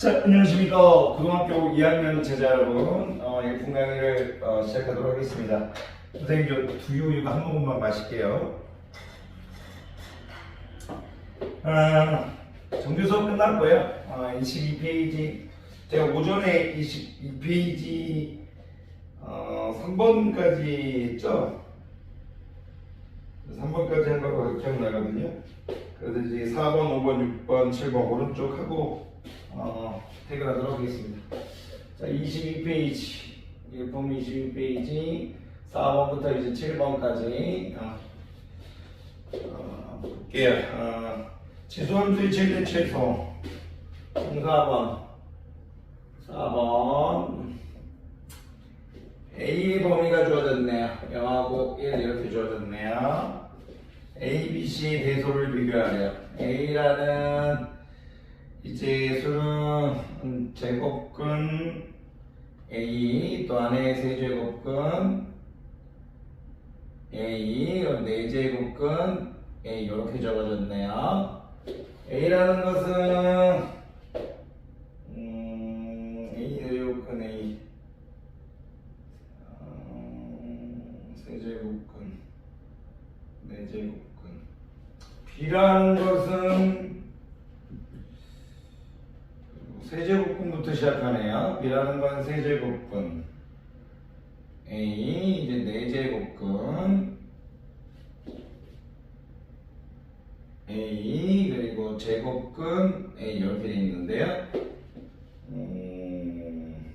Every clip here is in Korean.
자, 안녕하십니까. 고등학교 2학년 제자 여러분. 어, 예쁜 강의를 어, 시작하도록 하겠습니다. 선생님, 저 두유 이거 한 모금만 마실게요. 아, 정규 수업 끝났고요. 어, 22페이지. 제가 오전에 22페이지 어, 3번까지 했죠? 3번까지 한 거로 기억나거든요. 그래서 이제 4번, 5번, 6번, 7번 오른쪽 하고 어, 해결하도록 하겠습니다. 자, 22페이지. 일품 22페이지 4번부터 이제 7번까지 어, 어, 볼게요. 어, 지수함수의 최대 최소 4번 4번 A의 범위가 주어졌네요. 영하고 1 이렇게 주어졌네요. A, B, C의 대소를 비교하래요. A라는 이 제 수는 음, 제곱근 A 또 안에 세제곱근 A 그럼 네 제곱근 A 이렇게 적어졌네요. A라는 것은 음, A 세제곱근 A 음, 세제곱근 네 제곱근 B라는 것은 세제곱근부터 시작하네요. B라는 건 세제곱근. A 이제 네제곱근. A 그리고 제곱근 A 이렇게 돼 있는데요. 음,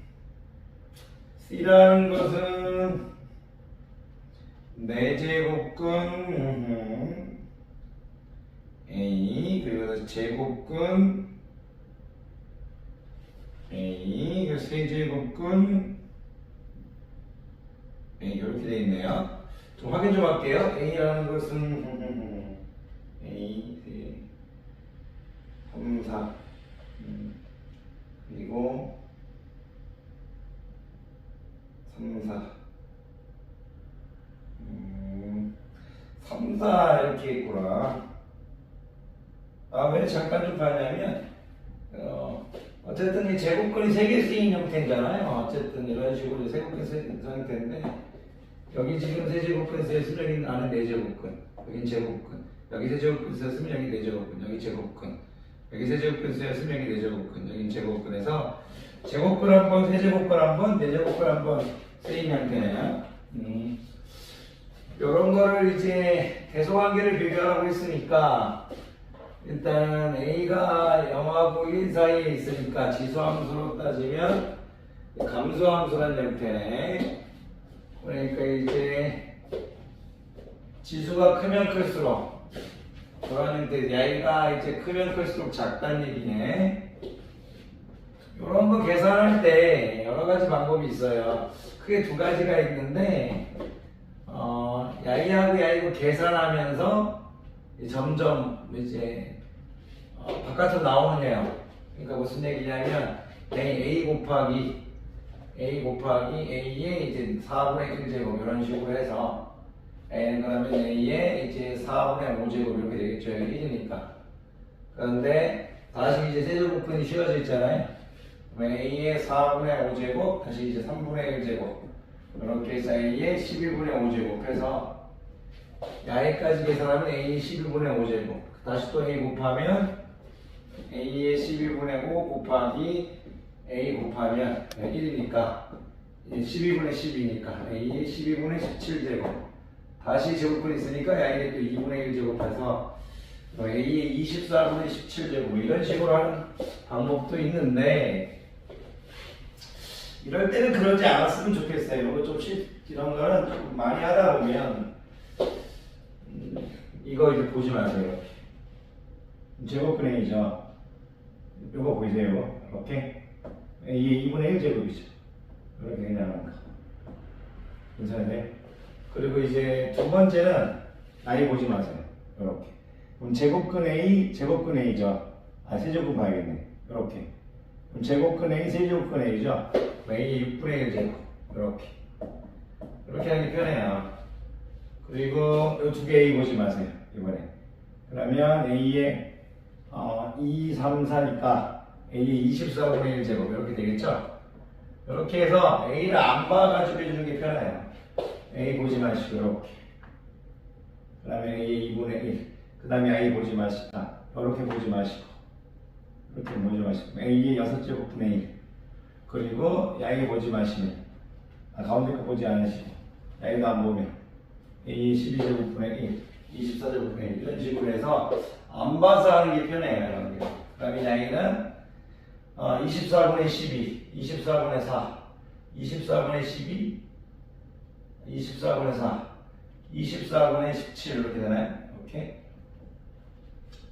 C라는 것은 네제곱근. A 그리고 제곱근 A 그 세제곱근 A 이렇게 돼 있네요. 좀 확인 좀 할게요. A라는 것은 A 세 3, 4 음, 그리고 3, 4 음, 3, 4 이렇게 있구나. 아, 왜 잠깐 좀 봐냐면, 어, 어쨌든 이 제곱근이 세 개 쓰인 형태잖아요. 어쨌든 이런 식으로 세곱근 쓰인 형태인데, 여기 지금 세제곱근 쓰였으면 여기 나는 네제곱근, 여긴 제곱근, 여기 세제곱근 쓰였으면 여기 네제곱근, 여기 제곱근, 여기 세제곱근 쓰였으면 여기 네제곱근, 여긴 제곱근에서 제곱근 한 번, 세제곱근 한 번, 네제곱근 한 번 쓰인 형태네요. 음. 이런 거를 이제 대소관계를 비교하고 있으니까 일단 A가 0하고 1 사이에 있으니까 지수함수로 따지면 감수함수란 형태네. 그러니까 이제 지수가 크면 클수록 형태 A가 이제 크면 클수록 작다는 얘기네. 이런 거 계산할 때 여러 가지 방법이 있어요. 크게 두 가지가 있는데 어, 야이하고 야이고 계산하면서 점점 이제 어, 바깥으로 나오느냐요. 그러니까 무슨 얘기냐면 A, A 곱하기 A 곱하기 A의 이제 4분의 1제곱 이런 식으로 해서 A는 그러면 A의 이제 4분의 5제곱 이렇게 되겠죠. 여기 1이니까. 그런데 다시 이제 세제곱근이 씌워져 있잖아요. 그러면 A의 4분의 5제곱 다시 이제 3분의 1제곱 이렇게 해서 A의 12분의 5제곱 해서 야에까지 계산하면 A 12분의 5제곱. 다시 또 A 곱하면 A의 12분의 5 곱하기 A 곱하면 1이니까 12분의 10이니까 A의 12분의 17제곱. 다시 제곱근 있으니까 A의 또 2분의 1 제곱해서 A의 24분의 17제곱. 이런 식으로 하는 방법도 있는데 이럴 때는 그러지 않았으면 좋겠어요. 이거 좀 쉽, 이런 거는 좀 많이 하다 보면 음, 이거 이제 보지 마세요. 제곱근행이죠. 이거 보이세요? 이렇게 이게 2분의 1 제곱이죠. 이렇게 그냥. 괜찮으세요? 그리고 이제 두 번째는 나이 보지 마세요. 이렇게. 그럼 제곱근 A, 제곱근 A죠. 아, 세제곱 봐야겠네. 이렇게. 그럼 제곱근 A, 세제곱근 A죠. A 6분의 1 제곱. 이렇게. 이렇게 하기 편해요. 그리고 이 두 개 A 보지 마세요. 이번에. 그러면 A에 어, 2, 3, 4니까 A의 24분의 1 제곱 이렇게 되겠죠? 이렇게 해서 A를 안 봐가지고 해주는 게 편해요. A 보지 마시고 이렇게. 그 다음에 A의 2분의 1. 그 다음에 A 보지 마시고 아, 이렇게 보지 마시고 이렇게 보지 마시고 A의 6제곱분의 1. 그리고 양이 보지 마시면 아, 가운데 거 보지 않으시고 양이도 안 보면 A의 12제곱분의 1, 24제곱분의 1 이런 식으로 해서 안 봐서 하는 게 편해요. 이런 게. 그 다음에 양이는 어, 24분의 12, 24분의 4, 24분의 12, 24분의 4, 24분의 17 이렇게 되나요? 오케이.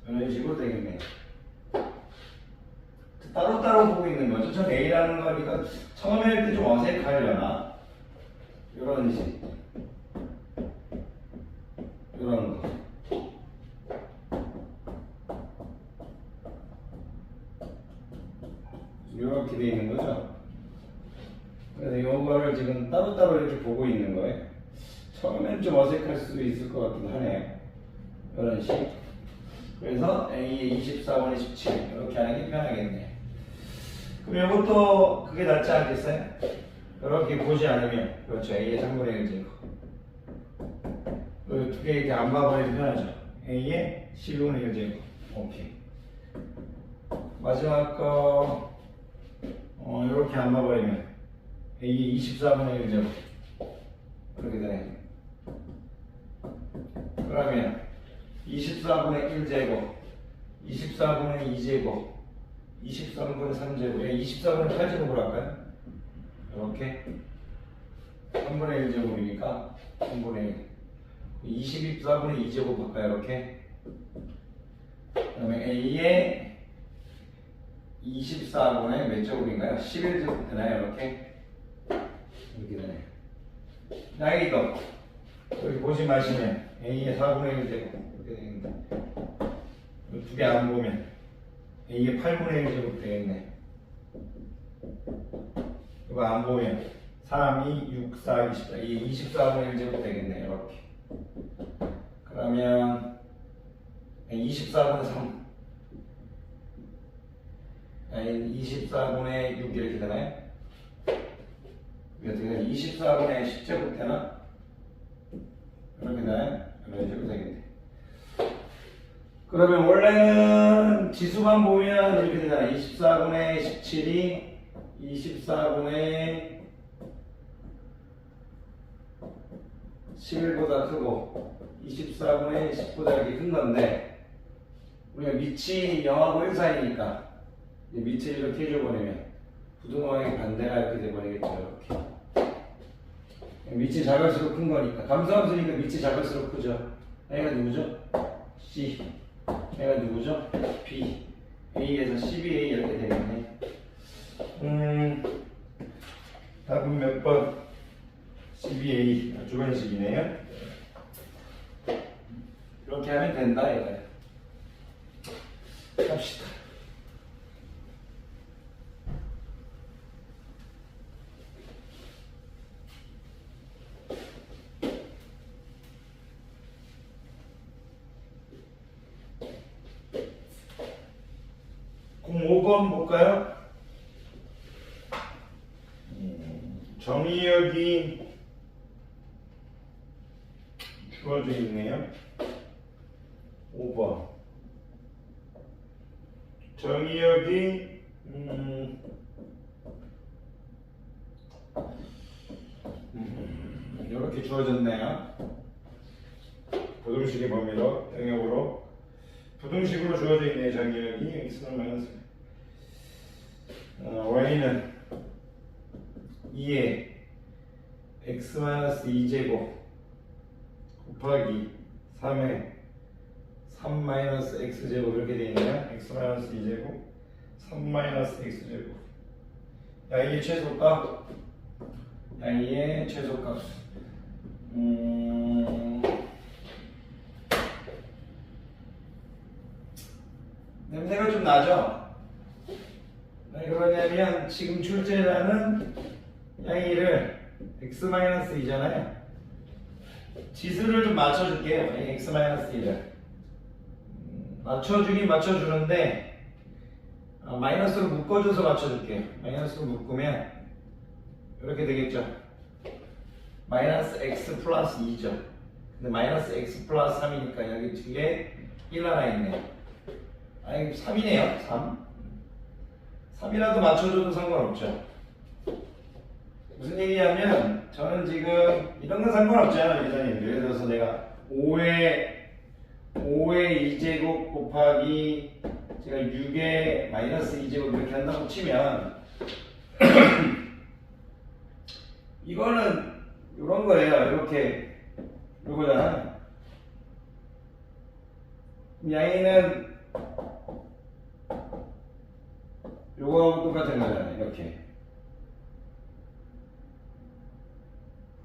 이런 식으로 되겠네요. 따로따로 보고 있는 거죠. 전 A라는 거니까 처음에 할 때 좀 어색하려나? 이런 식. 이런 거. 이렇게 돼 있는 거죠. 그래서 이거를 지금 따로따로 이렇게 보고 있는 거예요. 처음엔 좀 어색할 수도 있을 것 같긴 하네요. 이런 식. 그래서 A의 24분의 17 이렇게 하는 게 편하겠네. 그럼 이것도 그게 낫지 않겠어요? 이렇게 보지 않으면 그렇죠. A의 3분의 1 제곱. 두개 이렇게 안 봐버리면 편하죠. A의 12분의 1 제곱. 오케이. 마지막 거 어, 이렇게 안 봐버리면 A의 24분의 1 제곱. 그렇게 되네. 그러면 24분의 1제곱, 24분의 2제곱, 23분의 3제곱, 24분의 8제곱을 할까요? 이렇게 3분의 1제곱이니까 3분의 1 24분의 2제곱 할까요? 이렇게 그 다음에 A의 24분의 몇 제곱인가요? 11제곱 되나요? 이렇게 이렇게 나이도. 여기 보지 마시면 A의 4분의 1 제곱 이렇게 되는데 두개 안 보면 A의 8분의 1 제곱 되겠네. 이거 안 보면 3, 2, 6, 4, 24 이게 24분의 1 제곱 되겠네 이렇게. 그러면 24분의 3 아니 24분의 6 이렇게 되나요? 되나? 24분의 10제곱 되나? 이렇게 되나요? 이런 식으로 되겠네. 그러면 원래는 지수만 보면 이렇게 되잖아. 24분의 17이 24분의 11보다 크고 24분의 10보다 이렇게 큰 건데 우리가 밑이 0하고 1 사이니까 이 밑을 이렇게 해줘버리면 부등호의 반대가 이렇게 돼버리겠죠. 이렇게. 밑이 작을수록 큰 거니까 감소함수니까 밑이 작을수록 크죠. A가 누구죠? C. A가 누구죠? B. A에서 12A 이렇게 되겠네. 음, 답은 몇 번? 12A 주관식이네요. 이렇게 하면 된다 이거야. 갑시다. 공 5번 볼까요? 음, 정의역이 주어져 있네요. 5번. 정의역이 음, 음, 이렇게 주어졌네요. 부등식의 범위로 영역으로 부등식으로 주어져 있네요. 정의역이 x는 마이너스 어, y는 2에 x 마이너스 2제곱 곱하기 3에 3 마이너스 x 제곱 이렇게 되어 있네요. x 마이너스 2제곱 3 마이너스 x 제곱 양의 최소값 양의 최소값 음 냄새가 좀 나죠? 왜 그러냐면 지금 출제라는 양이를 x 마이너스 2잖아요. 지수를 좀 맞춰줄게요. x 마이너스 2를 맞춰주긴 맞춰주는데 어, 마이너스로 묶어줘서 맞춰줄게요. 마이너스로 묶으면 이렇게 되겠죠. 마이너스 x 플러스 2죠. 근데 마이너스 x 플러스 3이니까 여기 뒤에 1 하나 있네. 아니 3이네요. 3. 3이라도 맞춰줘도 상관없죠. 무슨 얘기냐면 저는 지금 이런 건 상관없잖아요, 이사님. 예를 들어서 내가 5의 5의 2제곱 곱하기 제가 6의 마이너스 2제곱 이렇게 한다고 치면 이거는 이런 거예요. 이렇게 이거잖아요. 양이는 요거하고 똑같은 거잖아요. 이렇게.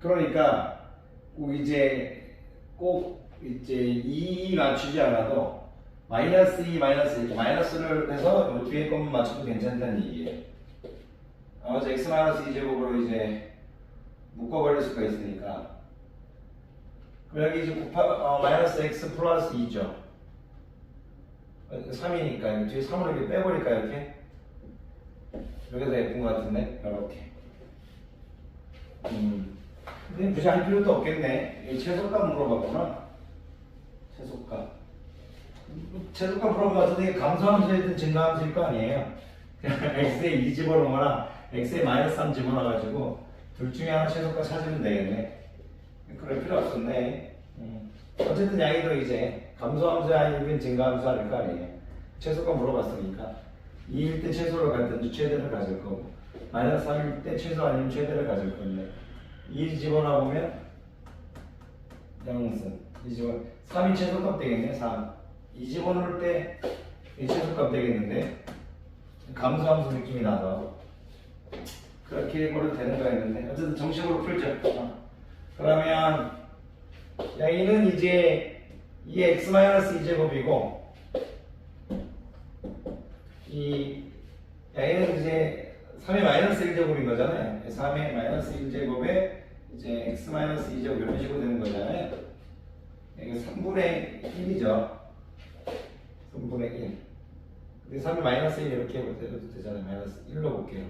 그러니까 꼭 이제 꼭 이제 2 맞추지 않아도 마이너스 2, 마이너스 1, 마이너스를 해서 요 뒤에 것만 맞춰도 괜찮다는 얘기예요. 나머지 x 마이너스 2제곱으로 이제 묶어버릴 수가 있으니까 그럼 여기 이제 곱하, 어, 마이너스 x 플러스 2죠. 3이니까 뒤에 3을 이렇게 빼버릴까 이렇게? 이렇게 더 예쁜 것 같은데 이렇게. 음. 근데 굳이 할 필요도 없겠네. 이 채소값 물어봤구나. 물어본 것 같은데 이게 감소함수이든 증가함수일 거 아니에요. x에 2 집어넣거나 x에 마이너스 3 집어넣어가지고 둘 중에 하나 채소값 찾으면 되겠네. 그럴 필요 없었네. 음. 어쨌든 양이도 이제 감소함수 아니면 증가함수 아닐 거 아니에요. 채소값 물어봤으니까 2일 때 채소를 갖든지 최대를 가질 거고 마이너스 3일 때 최소 아니면 최대를 가질 건데 2 집어넣으면 양승. 2 집어 3이 최소값 되겠네 3 2 집어넣을 때이 최소값 되겠는데 감소함수 느낌이 나서 그렇게 해버려도 되는 거였는데. 어쨌든 정식으로 풀죠. 어. 그러면 여기는 이제 이 x-2제곱이고 이 여기는 이제 3의 마이너스 1제곱인 거잖아요. 3의 마이너스 1제곱에 이제 x-2제곱 이런 식으로 되는 거잖아요. 이거 3분의 1이죠. 3분의 1 근데 3의 마이너스 1 이렇게 해도 되잖아요. 마이너스 1로 볼게요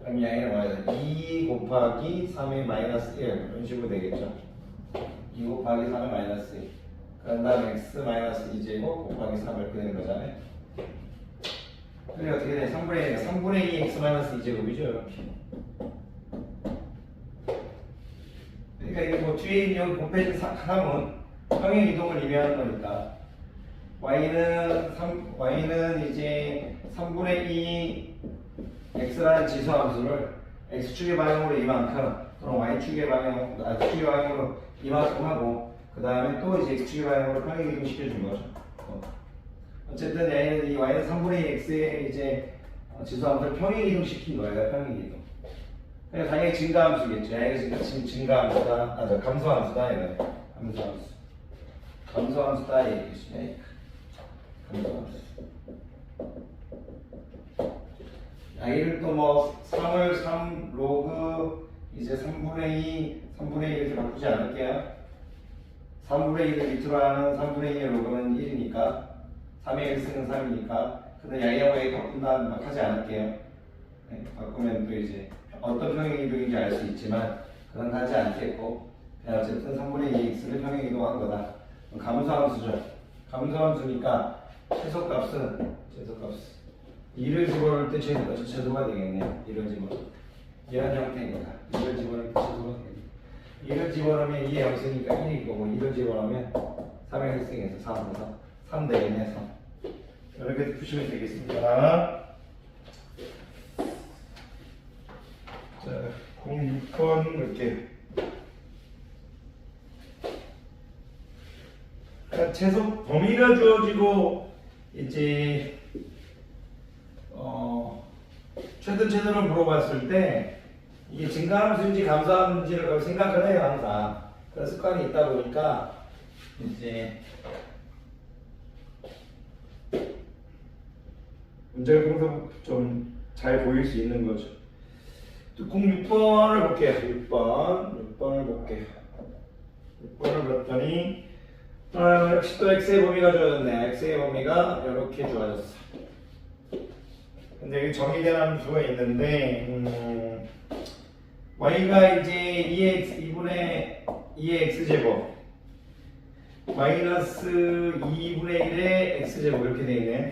그럼 양이 뭐야? 2 곱하기 3의 마이너스 1 이런 식으로 되겠죠. 2 곱하기 3의 마이너스 1 그런 다음에 x 마이너스 2제곱 곱하기 3 이렇게 되는 거잖아요. 그게 어떻게 돼? 3분의 1 3분의 2 x 마이너스 2제곱이죠 이렇게 그러니까 이게 뭐 뒤에 있는 곱해진 3은 평행 이동을 의미하는 거니까 y는 3, y는 이제 3분의 2 x라는 지수 함수를 x축의 방향으로 이만큼 또는 y축의 방향, 아, x축의 방향으로 이만큼 하고 그 다음에 또 이제 x축의 방향으로 평행 이동 시켜준 거죠. 어. 어쨌든 얘는 이 y는 3분의 2 x의 이제 어, 지수 함수를 평행 이동 시킨 거예요. 평행 이동. 당연히 증가함수겠죠. 얘가 지금 증가함수다, 아, 저 감소함수다 이거. 감소함수. 감소함수다 이 얘기겠죠. 감소함수. y를 또 뭐 3을 3 로그 이제 3분의 2, 3분의 2 이렇게 바꾸지 않을게요. 3분의 2를 밑으로 하는 3분의 2의 로그는 1이니까 3의 1승은 3이니까 근데 y하고 a 바꾼다 막 하지 않을게요. 네, 바꾸면 또 이제 어떤 평행 이동인지 알 수 있지만 그건 하지 않겠고 그냥 어쨌든 3분의 2x를 평행 이동한 거다. 감소함수죠. 감소함수니까 최소값은 최소값은 2를 집어넣을 때 최소가, 최소가 되겠네요. 1을 집어넣을 때. 이런 형태니까 2를 집어넣을 때 최소가 되겠네요. 2를 집어넣으면 2의 영승이니까 1이 거고 2를 집어넣으면 3의 1승에서 4에서 3 되겠네 3. 이렇게 푸시면 되겠습니다. 자, 06번 이렇게 그러니까 최소 범위가 주어지고 이제 어, 최근 최근을 물어봤을 때 이게 증가함수인지 감소함수인지를 생각을 해요 항상 그런 습관이 있다 보니까 이제 문제가 항상 좀 잘 보일 수 있는 거죠. 뚜껑 6번을 볼게요. 6번 6번을 볼게요. 6번을 봤더니 아, 역시 또 x의 범위가 주어졌네. x의 범위가 이렇게 주어졌어. 근데 여기 정의된 함수가 있는데 음, y가 이제 2x 2분의 2의 x제곱 마이너스 2분의 1의 x제곱 이렇게 돼 있네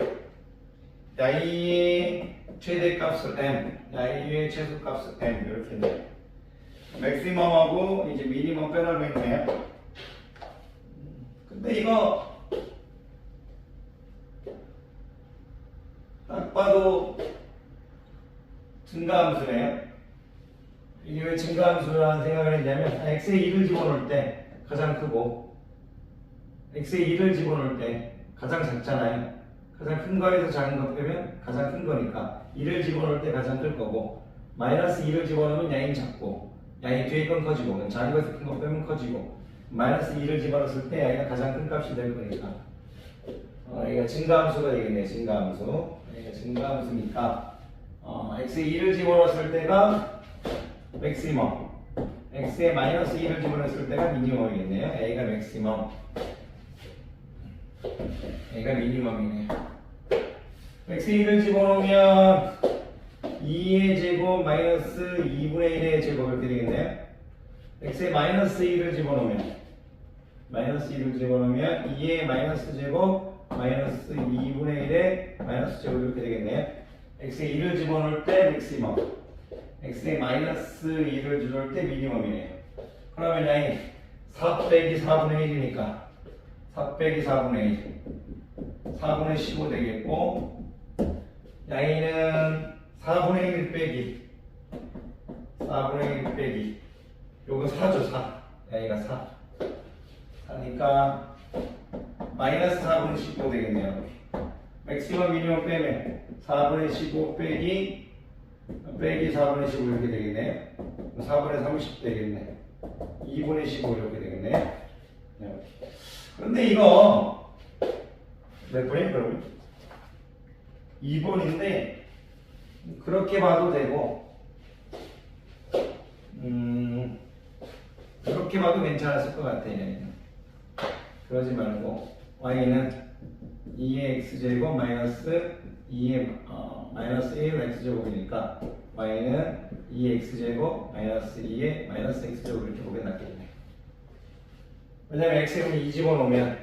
y의 최대값은 m y의 최소값은 m 이렇게 있네 맥시멈하고 이제 미니멈 빼라고 했네요 근데 이거 딱 봐도 증가함수네요. 이게 왜 증가함수라는 생각을 했냐면 아, x에 2를 집어넣을 때 가장 크고 x에 2를 집어넣을 때 가장 작잖아요. 가장 큰 거에서 작은 거 빼면 가장 큰 거니까 2를 집어넣을 때 가장 클 거고 마이너스 2를 집어넣으면 양이 작고 양이 뒤에 건 커지고 거에서 큰거 빼면 커지고 마이너스 2를 집어넣었을 때 양이 가장 큰 값이 될 거니까. 어, 이거 증가함수가 되겠네 증가함수. 이거 증가함수니까 어, x에 2를 집어넣었을 때가 맥시멈 x에 마이너스 2를 집어넣었을 때가 미니멈이겠네요. a가 맥시멈 a가 미니멈이네 x에 2를 집어넣으면 2의 제곱 마이너스 2분의 1의 제곱 이렇게 되겠네요 x에 마이너스 2를 집어넣으면 마이너스 2를 집어넣으면 2의 마이너스 제곱 마이너스 2분의 1의 마이너스 제곱 이렇게 되겠네요. x에 2를 집어넣을 때 맥시멈 x에 마이너스 2를 집어넣을 때 미니멈이네요. 그러면 양이 4 빼기 4분의 1이니까 4 빼기 4분의 1 4분의 15 되겠고 양이는 4분의 1 빼기 4분의 1 빼기 요거 4죠 4 양이가 4 하니까 마이너스 4분의 15 되겠네요. 맥시멈 미니멈 빼면 4분의 15 빼기 빼기 4분의 15 이렇게 되겠네요. 4분의 30 되겠네. 2분의 15 이렇게 되겠네. 네. 그런데 이거 몇 번이에요 그러면? 2번인데 그렇게 봐도 되고 음 그렇게 봐도 괜찮았을 것 같아요. 그러지 말고 y는 2의 x제곱 마이너스 2의 어, 마이너스 1 x제곱이니까 y는 2의 x제곱 마이너스 2의 마이너스 x제곱 이렇게 보게 낫겠네 왜냐면 x에 2 집어넣으면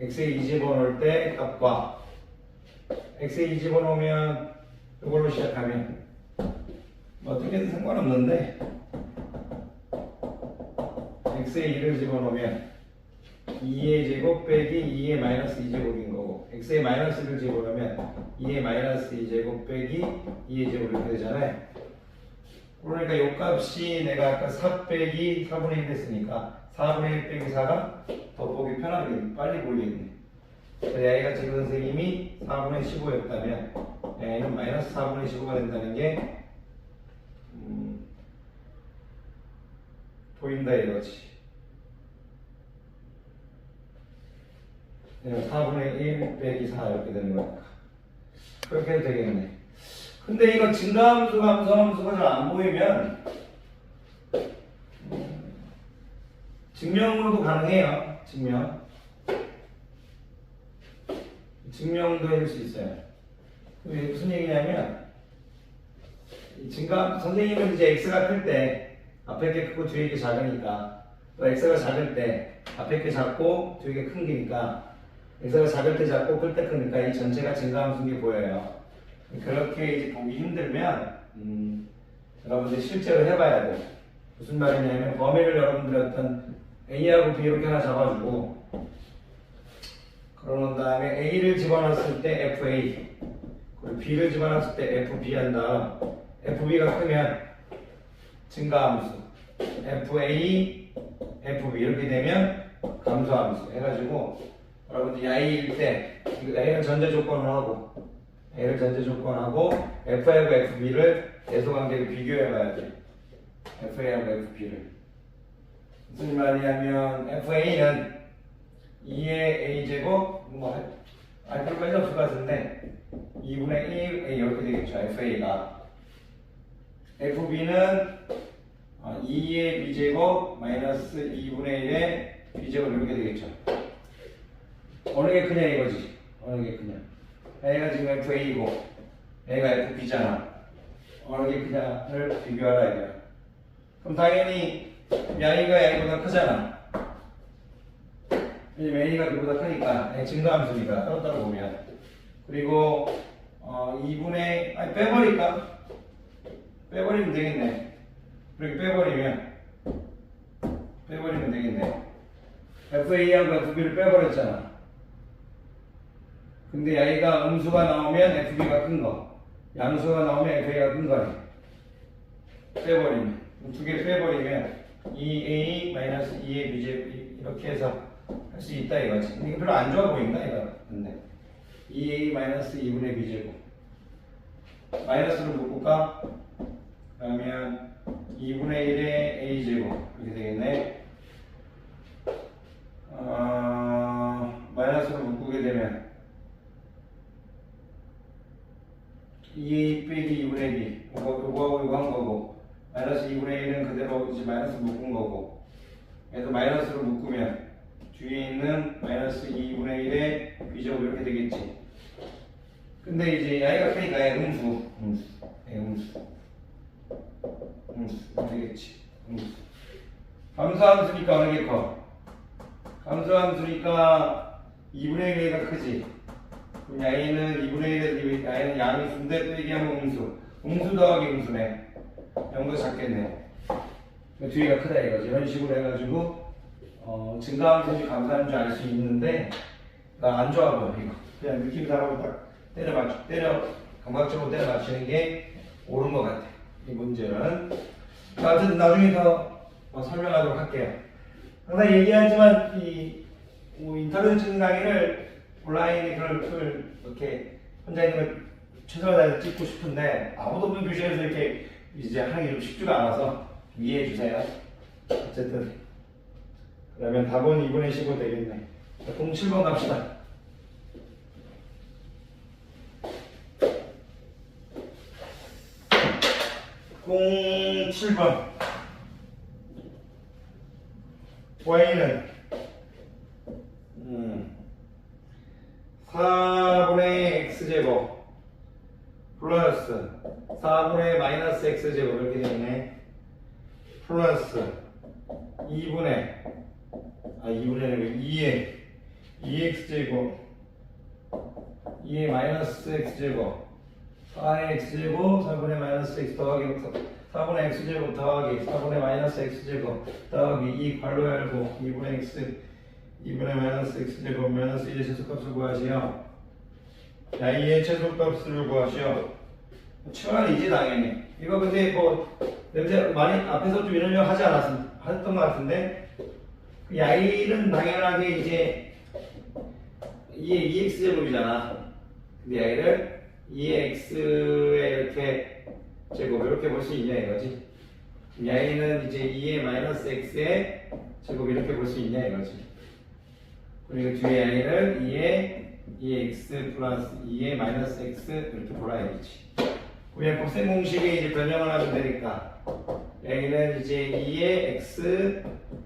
x에 2 집어넣을 때 값과 x에 2 집어넣으면 이걸로 시작하면 뭐 어떻게든 상관없는데 x에 2를 집어넣으면 2의 제곱 빼기 2의 마이너스 2제곱인 거고 x의 마이너스를 집어넣으면 2의 마이너스 2제곱 빼기 2의 제곱 이렇게 되잖아요. 그러니까 요 값이 내가 아까 4 빼기 4분의 1 됐으니까 4분의 1 빼기 4가 더 보기 편하게 빨리 보이겠네 a가 지금 선생님이 4분의 15였다면 a는 마이너스 4분의 15가 된다는 게 음, 보인다 이거지. 4분의 1 빼기 4 이렇게 되는 거니까. 그렇게 해도 되겠네. 근데 이거 증가함수 감소함수가 잘 안 보이면 음, 증명으로도 가능해요. 증명 증명도 해줄 수 있어요 그게 무슨 얘기냐면 이 증가 선생님은 이제 x가 클 때 앞에 게 크고 뒤에 게 작으니까 또 x가 작을 때 앞에 게 작고 뒤에 게 큰 게니까 x가 작을 때 작고 클 때 크니까 이 전체가 증가함수인 게 보여요. 그렇게 이제 보기 힘들면 음, 여러분들 실제로 해봐야 돼요. 무슨 말이냐면 범위를 여러분들이 어떤 a하고 b 이렇게 하나 잡아주고 그러는 다음에 a를 집어넣었을 때 fa 그리고 b를 집어넣었을 때 fb 한 다음 fb가 크면 증가함수. Fa fb 이렇게 되면 감소함수. 해가지고 여러분들 A일 때 A는 전제 조건을 하고 A를 전제 조건하고 FA하고 FB를 대소관계를 비교해 봐야 돼. FA하고 FB를. 무슨 말이냐면 FA는 2의 A제곱 뭐1 없을 것 같은데 2분의 1 A 이렇게 되겠죠 FA가 FB는 2의 B제곱 마이너스 2분의 1의 B제곱 이렇게 되겠죠 어느 게 크냐 이거지. 어느 게 크냐. A가 지금 FA이고 A가 FB잖아. 어느 게 크냐를 비교하라 이거야. 그럼 당연히 Y가 A보다 크잖아. A가 B보다 크니까 A 증가함수니까 따로따로 보면 그리고 어 2분의 아니 빼버릴까? 빼버리면 되겠네. 이렇게 빼버리면 빼버리면 되겠네. FA하고 FB를 빼버렸잖아. 근데 A가 음수가 나오면 FB가 큰 거. 양수가 나오면 FA가 큰 거네. 빼버리면. 두 개 빼버리면 2A 2의 BJ 이렇게 해서 할 수 있다 이거지. 이거 별로 안 좋아 보인다 이거. 근데 2A 2분의 B제곱. 마이너스로 묶을까? 그러면 2분의 1의 A제곱. 이렇게 되겠네. 어, 마이너스로 묶게 되면 2 빼기 2분의 2 이거, 이거하고 이거 한 거고 마이너스 2분의 1은 그대로 이제 마이너스 묶은 거고 그래서 마이너스로 묶으면 뒤에 있는 마이너스 2분의 1의 비제곱 이렇게 되겠지. 근데 이제 야이가 크니까 얘 음수 음수 얘 음수 음수 되겠지. 음수. 감수함수니까 어느 게 커? 감수함수니까 2분의 1가 크지. 그럼 야이는 2분의 1에서 야이는 양이 순대 빼기 하면 음수. 음수 더하기 음수네. 0도 작겠네. 그 뒤에가 크다 이거지. 이런 식으로 해가지고 어, 증가함수인지 감사함인지 알수 있는데 나 안 좋아 보여 이거. 그냥 느낌상으로 딱 때려 맞추 때려 감각적으로 때려 맞추는 게 옳은 것 같아. 이 문제는. 아무튼 나중에 더 어, 설명하도록 할게요. 항상 얘기하지만 이 뭐, 인터넷 찍는 강의를 온라인에 그걸 그걸 이렇게 혼자 있는 걸 최선을 다해서 찍고 싶은데 아무도 없는 교실에서 이렇게 이제 하기 좀 쉽지가 않아서 좀 이해해 주세요. 어쨌든 그러면 답은 2분의 15 되겠네. 자, 07번 갑시다. 공 7번 y는 음, 4분의 x제곱 플러스 4분의 마이너스 x제곱 이렇게 되네 플러스 2분의 아 2분의 아니고 2의 2x제곱 2의 마이너스 x제곱 4의 x제곱 4분의 마이너스 x 더하기 4분의 x제곱 더하기 4분의 마이너스 x제곱 더하기 2 괄호 열고 2분의 x 2분의 마이너스 x제곱 마이너스 1의 최소값을 구하시오 자 2의 최소값을 구하시오 치환이지 당연히. 이거 근데 뭐 냄새 많이 앞에서 좀 이런 거 하지 않았 했던 것 같은데 그 야일은 당연하게 이제 2의 2x제곱이잖아. 근데 야일을 2x에 이렇게 제곱 이렇게 볼 수 있냐 이거지? 야일은 이제 2의 마이너스 x의 제곱 이렇게 볼 수 있냐 이거지? 그리고 뒤에 야일을 2의 2x 플러스 2의 마이너스 x 이렇게 보라 이거지. 그냥 곱셈 공식에 이제 변형을 하면 되니까 A는 이제 2의 x,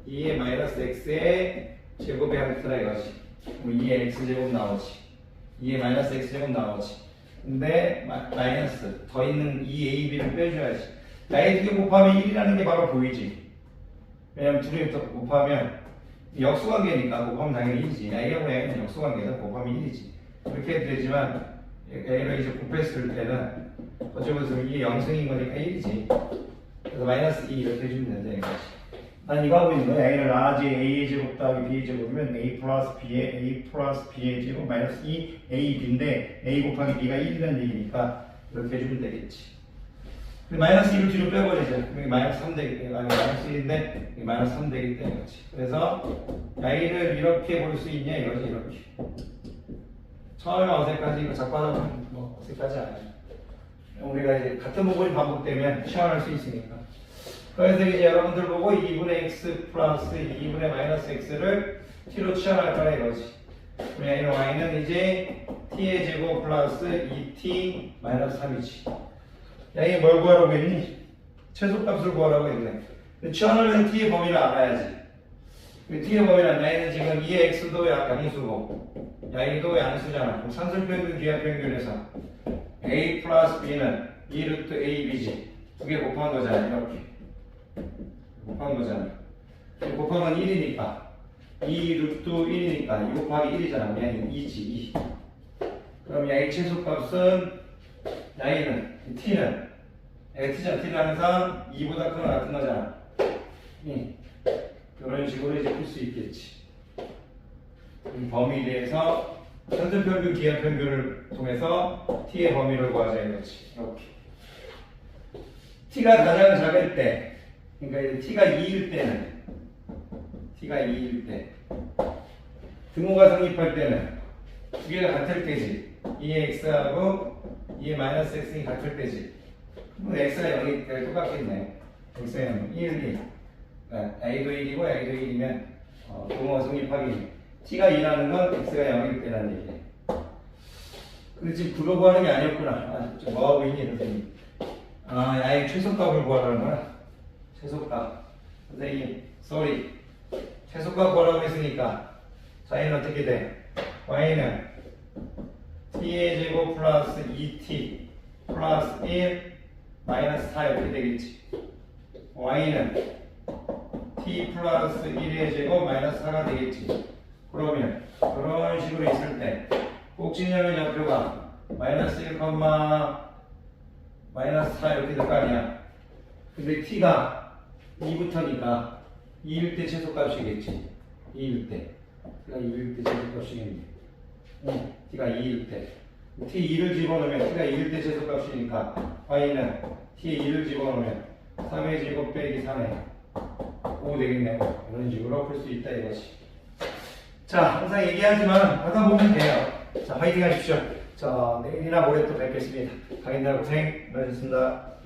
2의 마이너스 x의 제곱의 함수라 이거지. 그럼 2의 x 제곱 나오지. 2의 마이너스 x 제곱 나오지. 근데 마, 마이너스 더 있는 2ab를 빼줘야지. 나이 두개 곱하면 1이라는 게 바로 보이지. 왜냐면 둘이 더 곱하면 역수관계니까 곱하면 당연히 1이지. A하고 A는 역수관계다 곱하면 1이지. 이렇게 해도 되지만 A를 이제 곱했을 때는 저쩌고 이게 0승인 거니까 1이지. 그래서 마이너스 2 이렇게 해주면 되는 거지. 난 이거 하고 있는 거야. A를 R지 A의 제곱 더하기 B의 제곱이면 A 플러스 B의 A 플러스 B의 제곱 마이너스 2 A B인데 A 곱하기 B가 1이라는 얘기니까 이렇게 해주면 되겠지. 근데 마이너스 2를 뒤로 빼버리죠. 여기 마이너스 3 되기 때문에 마이너스 1인데 여기 마이너스 3 되기 때문에. 그래서 A를 이렇게 볼 수 있냐 이거지 이렇게. 처음에 어색하지 이거 자꾸 하다 뭐 어색하지 않아요. 우리가 이제 같은 부분이 반복되면 시원할 수 있으니까. 그래서 이제 여러분들 보고 2분의 x 플러스 2분의 마이너스 x를 t로 치환할 거라 이거지. 우리 y는 이제 t의 제곱 플러스 2t 마이너스 3이지. 야 이게 뭘 구하라고 했니? 최소값을 구하라고 했네. 치환하려면 t의 범위를 알아야지. 그 t의 범위는 야는 지금 2의 x도 양수고 야이도 양수잖아. 그럼 산술평균 기하평균에서 a 플러스 b는 2 루트 ab지 두 개 곱한 거잖아 이렇게 곱한 거잖아. 곱하면 1이니까 2 루트 1이니까 2 곱하기 1이잖아. 양이 2지 2 그럼 양의 최소값은 양이는 t는 x자 t는 항상 2보다 크거나 같은 거잖아. 이. 이런 식으로 이제 풀 수 있겠지. 이 범위에 대해서 선순평균 기하평균을 통해서 t의 범위를 구하자 이거지. 이렇게. t가 가장 작을 때 그러니까 이제 t가 2일 때는 t가 2일 때 등호가 성립할 때는 두 개가 같을 때지. 2의 x하고 2의 마이너스 x이 같을 때지. 그럼 x가 0이 될 똑같겠네. x가 0 1, 2 a도 1이고 a도 1이면 어, 등호가 성립하기 t가 2라는 건 x가 0일 때라는 얘기야 근데 지금 그거 구하는 게 아니었구나. 아, 좀 뭐하고 있니 선생님? 아 야의 최소값을 구하라는 거야 최소값 선생님 sorry. 최소값 구하라고 했으니까 자이는 어떻게 돼? y는 t의 제곱 플러스 2t 플러스 1 마이너스 4 이렇게 되겠지. y는 t 플러스 1의 제곱 마이너스 4가 되겠지. 그러면 그런 식으로 있을 때 꼭지점의 좌표가 마이너스 1, 마이너스 4 이렇게 될 거 아니야. 근데 t가 2부터니까 2일 때 최소값이겠지. 2일 때. T가 2일 때 최소값이겠네. 응, t가 2일 때. T2를 집어넣으면 t가 2일 때 최소값이니까 y는 t에 2를 집어넣으면 3의 제곱 빼기 3의 5 되겠네. 이런 식으로 풀 수 있다 이거지. 자 항상 얘기하지만 하다 보면 돼요. 자 화이팅 하십시오. 자 내일이나 모레 또 뵙겠습니다. 강인들 고생 많으셨습니다